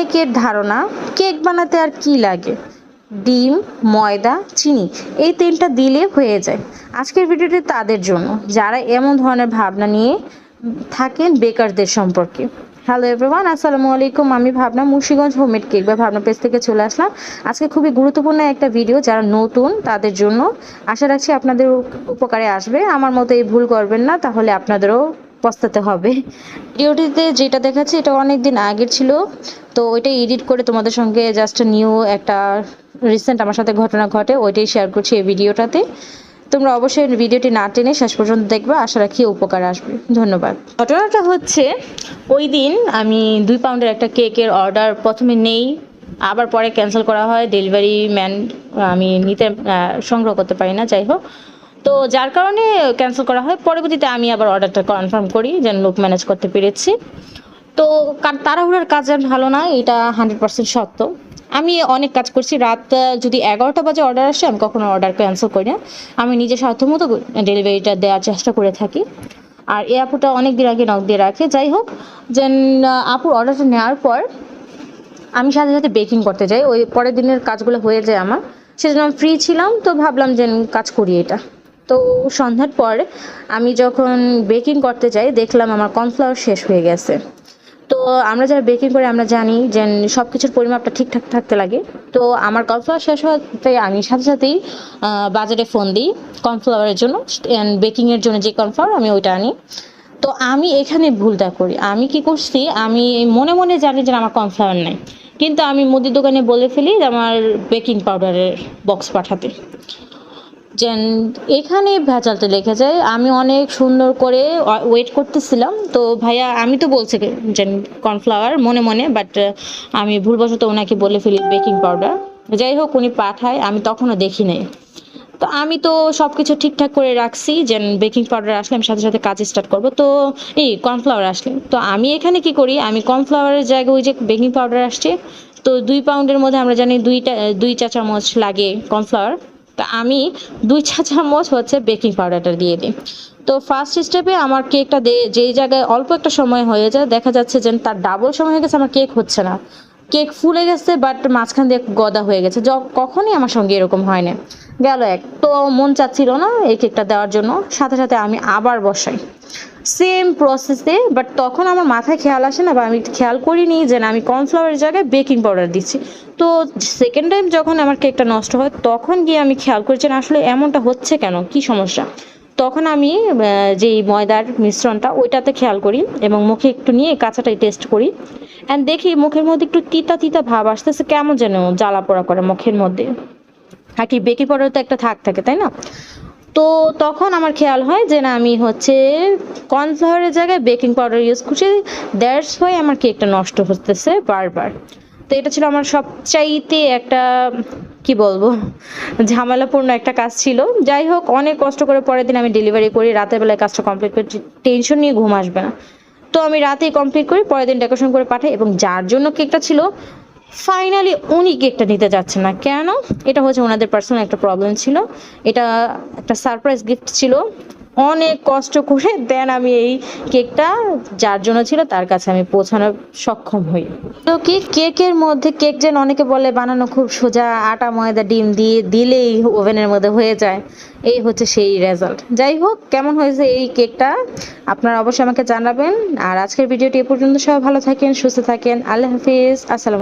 অনেকের ধারণা, কেক বানাতে আর কি লাগে? ডিম, ময়দা, চিনি, এই তেলটা দিলে হয়ে যায়। আজকের ভিডিওটি তাদের জন্য। যারা এমন ধরনের ভাবনা নিয়ে থাকেন বেকারদের সম্পর্কে। হ্যালো এভরিওয়ান আসসালামু আলাইকুম। আমি ভাবনা মুন্সিগঞ্জ হোমমেড কেক বা ভাবনা পেজ থেকে চলে আসলাম। আজকে খুবই গুরুত্বপূর্ণ একটা ভিডিও যারা নতুন তাদের জন্য। আশা রাখছি আপনাদের উপকারে আসবে। আমার মতো এই ভুল করবেন না, তাহলে আপনাদেরও পস্তাতে হবে। ভিডিওটিতে যেটা দেখাচ্ছে এটা অনেক দিন আগের ছিল। তো ওইটাই এডিট করে তোমাদের সঙ্গে জাস্ট নিউ একটা রিসেন্ট আমার সাথে ঘটনা ঘটে, ওইটাই শেয়ার করছি এই ভিডিওটাতে। তোমরা অবশ্যই ভিডিওটি না টেনে শেষ পর্যন্ত দেখবে, আশা রাখি উপকার আসবে। ধন্যবাদ। ঘটনাটা হচ্ছে, ওই দিন আমি দুই পাউন্ডের একটা কেকের অর্ডার প্রথমে নেই, আবার পরে ক্যান্সেল করা হয় ডেলিভারি ম্যান আমি নিতে সংগ্রহ করতে পারি না, যাই হোক। তো যার কারণে ক্যান্সেল করা হয়। পরবর্তীতে আমি আবার অর্ডারটা কনফার্ম করি, যেন লোক ম্যানেজ করতে পেরেছি। তো তাড়াহুড়োর কাজ আর ভালো না, এটা হান্ড্রেড পার্সেন্ট সত্য। আমি অনেক কাজ করছি, রাত যদি এগারোটা বাজে অর্ডার আসে, আমি কখনো অর্ডার ক্যান্সেল করি না। আমি নিজের সাধ্য মতো ডেলিভারিটা দেওয়ার চেষ্টা করে থাকি। আর এই আপুটা অনেক দিন আগে নক দিয়ে রাখে। যাই হোক, যেন আপুর অর্ডারটা নেওয়ার পর আমি সাথে সাথে বেকিং করতে যাই। ওই পরের দিনের কাজগুলো হয়ে যায় আমার। সেজন্য আমি ফ্রি ছিলাম, তো ভাবলাম যে কাজ করি এটা। তো সন্ধ্যার পর আমি যখন বেকিং করতে যাই, দেখলাম আমার কর্নফ্লাওয়ার শেষ হয়ে গেছে। তো আমরা যারা বেকিং করে আমরা জানি যে সব কিছুর পরিমাপটা ঠিকঠাক থাকতে লাগে। তো আমার কর্নফ্লাওয়ার শেষ হওয়াতে আমি সাথে সাথেই বাজারে ফোন দিই কর্নফ্লাওয়ারের জন্য। অ্যান্ড বেকিংয়ের জন্য যে কর্নফ্লাওয়ার আমি ওইটা আনি। তো আমি এখানে ভুলটা করি। আমি কি করছি, আমি মনে মনে জানি যে আমার কর্নফ্লাওয়ার নাই। কিন্তু আমি মুদির দোকানে বলে ফেলি আমার বেকিং পাউডারের বক্স পাঠাতে। যেন এখানে ভেজালটা লেখা যায়। আমি অনেক সুন্দর করে ওয়েট করতেছিলাম। তো ভাইয়া, আমি তো বলছি যে কর্নফ্লাওয়ার মনে মনে বাট আমি ভুলবশত ওনাকে বলে ফেলি বেকিং পাউডার যাই হোক, উনি পাঠায়, আমি তখনও দেখি নাই। তো আমি তো সব কিছু ঠিকঠাক করে রাখছি, যে বেকিং পাউডার আসলে আমি সাথে সাথে কাজ স্টার্ট করব। তো এই কর্নফ্লাওয়ার আসলে। তো আমি এখানে কি করি, আমি কর্নফ্লাওয়ারের জায়গায় ওই যে বেকিং পাউডার আসছে, তো দুই পাউন্ডের মধ্যে আমরা জানি দুইটা, দুই চা চামচ লাগে কর্নফ্লাওয়ার তা আমি দুই চা চামচ হচ্ছে বেকিং পাউডারটা দিয়ে দিই। তো ফার্স্ট স্টেপে আমার কেকটা যেই জায়গায় অল্প একটা সময় হয়ে যায়, দেখা যাচ্ছে যে তার ডাবল সময় হয়ে গেছে, আমার কেক হচ্ছে না। কেক ফুলে গেছে বাট মাঝখান দিয়ে গদা হয়ে গেছে। কখনই আমার সঙ্গে এরকম হয় না। গেল এক। তো মন চাচ্ছিল না এই কেকটা দেওয়ার জন্য। সাথে সাথে আমি আবার বসাই। সেম প্রসেসে বাট তখন আমার মাথায় খেয়াল আসে না বা আমি খেয়াল করিনি যে না, আমি কর্নফ্লাওয়ারের জায়গায় বেকিং পাউডার দিচ্ছি। তো সেকেন্ড টাইম যখন আমার কেকটা নষ্ট হয়, তখন গিয়ে আমি খেয়াল করছি না, আসলে এমনটা হচ্ছে কেন? কি সমস্যা? তখন আমি যেই ময়দার মিশ্রণটা, ওইটাতে খেয়াল করি এবং মুখে একটু নিয়ে কাঁচাটাই টেস্ট করি। অ্যান্ড দেখি মুখের মধ্যে একটু তিতা তিতা ভাব আসতেছে, কেমন যেন জ্বালা পোড়া করে মুখের মধ্যে। আর কি বেকিং পাউডার তো একটা থাক থাকে, তাই না? তো তখন আমার খেয়াল হয় যে না, আমি হচ্ছে কর্নফ্লাওয়ারের জায়গায় বেকিং পাউডার ইউজ করছি দ্যাটস হয় আমার কেকটা নষ্ট হতেছে বারবার। তো এটা ছিল আমার সবচাইতে একটা, কি বলব, ঝামেলাপূর্ণ একটা কাজ ছিল। যাই হোক, অনেক কষ্ট করে পরের দিন আমি ডেলিভারি করি, রাতের বেলায় কাজটা কমপ্লিট করি টেনশন নিয়ে ঘুম আসবে না। তো আমি রাতেই কমপ্লিট করি, পরের দিন ডেকোরেশন করে পাঠাই, এবং যার জন্য কেকটা ছিল ফাইনালি উনি কেকটা নিতে যাচ্ছেন না। কেন? এটা হচ্ছে ওনাদের পার্সোনাল একটা প্রবলেম ছিল। এটা একটা সারপ্রাইজ গিফট ছিল। অনেক কষ্ট করে দেন আমি এই কেকটা যার জন্য ছিল তার কাছে আমি পৌঁছানোর সক্ষম হই। তো কি কেকের মধ্যে কেক যেন অনেকে বলে বানানো খুব সোজা, আটা, ময়দা, ডিম দিয়ে দিলেই ওভেনের মধ্যে হয়ে যায়। এই হচ্ছে সেই রেজাল্ট যাই হোক, কেমন হয়েছে এই কেকটা আপনারা অবশ্যই আমাকে জানাবেন। আর আজকের ভিডিওটি এ পর্যন্ত সবাই ভালো থাকেন, সুস্থ থাকেন। আল্লাহ হাফিজ। আসসালাম